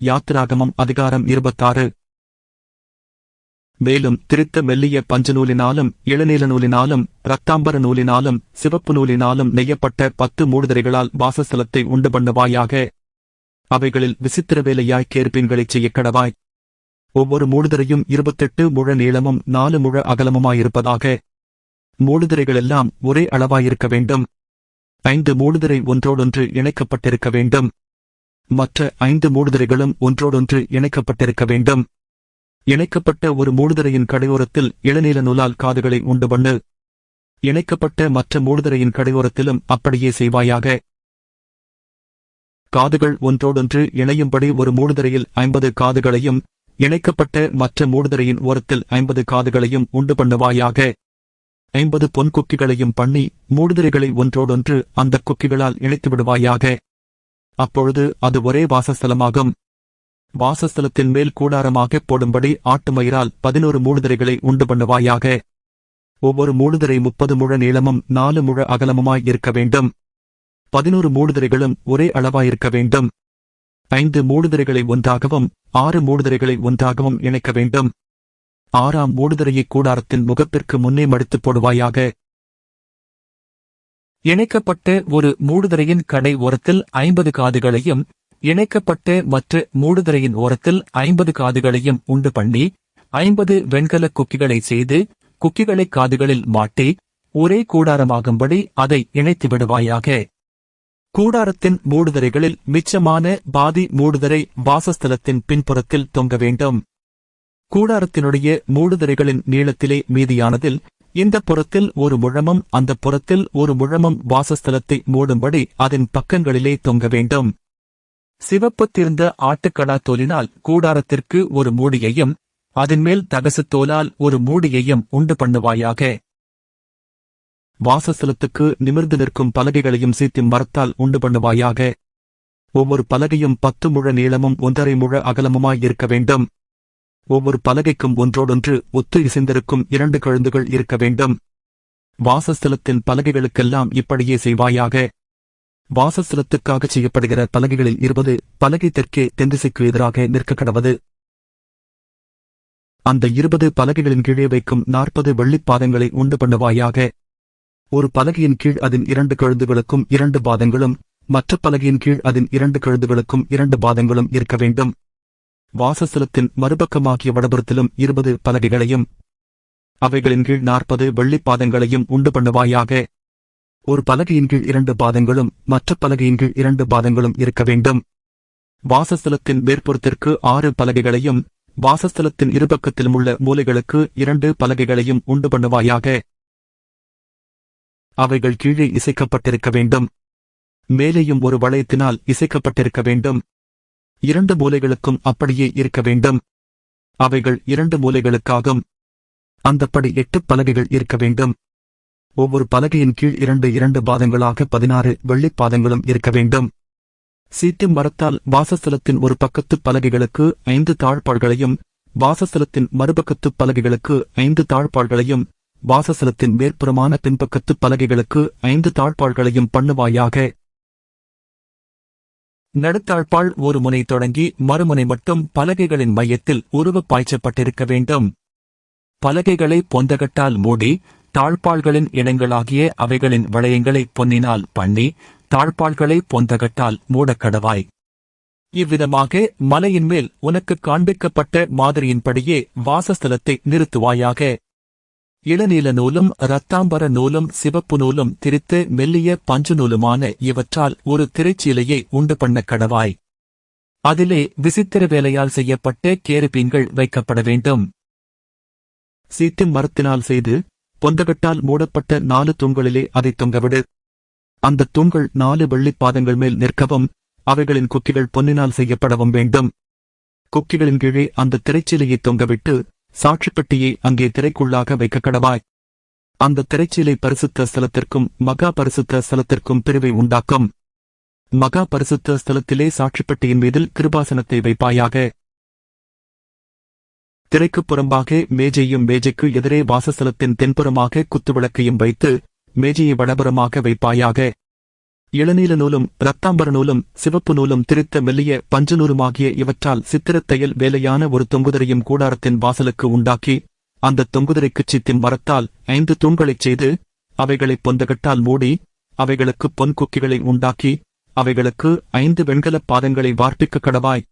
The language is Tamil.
யாத்திராகமம் அதிகாரம் இருபத்தாறு. மேலும் திரித்த மெல்லிய பஞ்ச நூலினாலும் இளநீல நூலினாலும் இரத்தாம்பர நூலினாலும் சிவப்பு நூலினாலும் நெய்யப்பட்ட பத்து மூடுதிரைகளால் வாசஸ்தலத்தை உண்டு பண்ணுவாயாக. அவைகளில் விசித்திர வேலையாய் கேர்பீன்களைச் செய்யக்கடவாய் ஒவ்வொரு மூடுதிரையும் இருபத்தெட்டு முழ நீளமும் நாலு முழ அகலமுமாயிருப்பதாக. மூடுதிரைகளெல்லாம் ஒரே அளவாயிருக்க வேண்டும். ஐந்து மூடுதிரை ஒன்றோடொன்று இணைக்கப்பட்டிருக்க வேண்டும். மற்ற ஐந்து மூடுதிரைகளும் ஒன்றோடொன்று இணைக்கப்பட்டிருக்க வேண்டும். இணைக்கப்பட்ட ஒரு மூடுதிரையின் கடையோரத்தில் இளநீல நூலால் காதுகளை உண்டு பண்ணு. இணைக்கப்பட்ட மற்ற மூடுதிரையின் கடையோரத்திலும் அப்படியே செய்வாயாக. காதுகள் ஒன்றோடொன்று இணையும்படி ஒரு மூடுதிரையில் ஐம்பது காதுகளையும் இணைக்கப்பட்ட மற்ற மூடுதிரையின் ஓரத்தில் ஐம்பது காதுகளையும் உண்டு பண்ணுவாயாக. ஐம்பது பொன் குக்கிகளையும் பண்ணி மூடுதிரைகளை ஒன்றோடொன்று அந்த குக்கிகளால் இணைத்து விடுவாயாக. அப்பொழுது அது ஒரே வாசஸ்தலமாகும். வாசஸ்தலத்தின் மேல் கூடாரமாக போடும்படி ஆட்டுமயிரால் பதினோரு மூடுதிரைகளை உண்டு பண்ணுவாயாக. ஒவ்வொரு மூடுதிரை முப்பது முழ நீளமும் நாலு முழ அகலமுமாய் இருக்க வேண்டும். பதினோரு மூடுதிரைகளும் ஒரே அளவாயிருக்க வேண்டும். ஐந்து மூடுதிரைகளை ஒன்றாகவும் ஆறு மூடுதிரைகளை ஒன்றாகவும் இணைக்க வேண்டும். ஆறாம் மூடுதிரையை கூடாரத்தின் முகப்பிற்கு முன்னே மடித்துப் போடுவாயாக. இணைக்கப்பட்ட ஒரு மூடுதிரையின் கடை ஓரத்தில் ஐம்பது காதுகளையும் இணைக்கப்பட்ட மற்ற மூடுதிரையின் ஓரத்தில் ஐம்பது காதுகளையும் உண்டு பண்ணி ஐம்பது வெண்கல குக்கிகளை செய்து குக்கிகளை காதுகளில் மாட்டி ஒரே கூடாரமாகும்படி அதை இணைத்து விடுவாயாக. கூடாரத்தின் மூடுதிரைகளில் மிச்சமான பாதி மூடுதிரை வாசஸ்தலத்தின் பின்புறத்தில் தொங்க வேண்டும். கூடாரத்தினுடைய மூடுதிரைகளின் நீளத்திலே மீதியானதில் இந்த புறத்தில் ஒரு முழமும் அந்த புறத்தில் ஒரு முழமும் வாசஸ்தலத்தை மூடும்படி அதன் பக்கங்களிலே தொங்க வேண்டும். சிவப்பு திருந்த ஆட்டுக்கடா தோலினால் கூடாரத்திற்கு ஒரு மூடியையும் அதன் மேல் தகசு தோலால் ஒரு மூடியையும் உண்டு பண்ணுவாயாக. வாசஸ்தலத்துக்கு நிமிர்ந்து நிற்கும் பலகைகளையும் சீத்தி மரத்தால் உண்டு பண்ணுவாயாக. ஒவ்வொரு பலகையும் பத்து முழ நீளமும் ஒன்றரை முழ அகலமுமாய் இருக்க வேண்டும். ஒவ்வொரு பலகைக்கும் ஒன்றோடொன்று ஒத்து இசைந்திருக்கும் இரண்டு கழுந்துகள் இருக்க வேண்டும். வாசஸ்தலத்தின் பலகைகளுக்கெல்லாம் இப்படியே செய்வாயாக. வாசஸ்தலத்துக்காக செய்யப்படுகிற பலகைகளில் இருபது பலகை தெற்கே தென்திசைக்கு எதிராக நிற்க கடவது. அந்த இருபது பலகைகளின் கீழே வைக்கும் நாற்பது வெள்ளிப்பாதங்களை உண்டு பண்ணுவாயாக. ஒரு பலகையின் கீழ் அதன் இரண்டு கழுந்துகளுக்கும் இரண்டு பாதங்களும் மற்ற பலகையின் கீழ் அதன் இரண்டு கழுதுகளுக்கும் இரண்டு பாதங்களும் இருக்க வேண்டும். வாசஸ்தலத்தின் மறுபக்கமாகிய வடபுறத்திலும் இருபது பலகைகளையும் அவைகளின் கீழ் நாற்பது வெள்ளிப்பாதங்களையும் உண்டு பண்ணுவாயாக. ஒரு பலகையின் கீழ் இரண்டு பாதங்களும் மற்ற பலகையின் கீழ் இரண்டு பாதங்களும் இருக்க வேண்டும். வாசஸ்தலத்தின் மேற்புறத்திற்கு ஆறு பலகைகளையும் வாசஸ்தலத்தின் இருபக்கத்திலும் உள்ள மூலைகளுக்கு இரண்டு பலகைகளையும் உண்டு பண்ணுவாயாக. அவைகள் கீழே இசைக்கப்பட்டிருக்க வேண்டும். மேலேயும் ஒரு வளையத்தினால் இசைக்கப்பட்டிருக்க வேண்டும். இரண்டு மூலைகளுக்கும் அப்படியே இருக்க வேண்டும். அவைகள் இரண்டு மூலைகளுக்காகும். அந்தப்படி எட்டு பலகைகள் இருக்க வேண்டும். ஒவ்வொரு பலகையின் கீழ் இரண்டு இரண்டு பாதங்களாக பதினாறு வெள்ளிப்பாதங்களும் இருக்க வேண்டும். சீட்டு மரத்தால் வாசஸ்தலத்தின் ஒரு பக்கத்து பலகைகளுக்கு ஐந்து தாழ்பாள்களையும் வாசஸ்தலத்தின் மறுபக்கத்து பலகைகளுக்கு ஐந்து தாழ்பாள்களையும் வாசஸ்தலத்தின் மேற்புறமான பின்பக்கத்து பலகைகளுக்கு ஐந்து தாழ்பாள்களையும் பண்ணுவாயாக. நடுத்தாழ்பாள் ஒரு முனை தொடங்கி மறுமுனை மட்டும் பலகைகளின் மையத்தில் உருவப் பாய்ச்சப்பட்டிருக்க வேண்டும். பலகைகளை பொந்தகட்டால் மூடி தாழ்பாள்களின் இடங்களாகிய அவைகளின் வளையங்களை பொன்னினால் பண்ணி தாழ்பாள்களை பொந்தகட்டால் மூடக்கடவாய் இவ்விதமாக மலையின் மேல் உனக்கு காண்பிக்கப்பட்ட மாதிரியின்படியே வாசஸ்தலத்தை நிறுத்துவாயாக. இளநீல நூலும் இரத்தாம்பர நூலும் சிவப்பு நூலும் திரித்து மெல்லிய பஞ்சு நூலுமான இவற்றால் ஒரு திரைச்சீலையை உண்டு பண்ண கடவாய். அதிலே விசித்திர வேலையால் செய்யப்பட்ட கேருபீன்கள் வைக்கப்பட வேண்டும். சீட்டு மரத்தினால் செய்து பொந்தகட்டால் மூடப்பட்ட நாலு தூண்களிலே அதை தொங்கவிடு. அந்த தூண்கள் நாலு வெள்ளிப்பாதங்கள் மேல் நிற்கவும் அவைகளின் குக்கிகள் பொன்னினால் செய்யப்படவும் வேண்டும். குக்கிகளின் கீழே அந்த திரைச்சீலையை தொங்கவிட்டு சாட்சிப்பட்டியை அங்கே திரைக்குள்ளாக வைக்க கடவாய் அந்த திரைச்சீலை பரிசுத்த ஸ்தலத்திற்கும் மகா பரிசுத்த ஸ்தலத்திற்கும் பிரிவை உண்டாக்கும். மகா பரிசுத்த ஸ்தலத்திலே சாட்சிப்பட்டியின் மீதில் கிருபாசனத்தை வைப்பாயாக. திரைக்குப் புறம்பாக மேஜையும் மேஜைக்கு எதிரே வாசஸ்தலத்தின் தென்புறமாக குத்துவிளக்கையும் வைத்து மேஜையை வடபுறமாக வைப்பாயாக. இளநீல நூலும் இரத்தாம்பர நூலும் சிவப்பு நூலும் திரித்த மெல்லிய பஞ்சு நூலுமாகிய இவற்றால் சித்திரத் தையல் வேலையான ஒரு தொங்குதிரையும் கூடாரத்தின் வாசலுக்கு உண்டாக்கி அந்த தொங்குதிரைக்குச் சித்தின் மரத்தால் ஐந்து தூண்களைச் செய்து அவைகளைப் பொந்தகட்டால் மூடி அவைகளுக்கு பொன் குக்கிகளை உண்டாக்கி அவைகளுக்கு ஐந்து வெண்கலப் பாதங்களை வார்ப்பிக்க கடவாய்.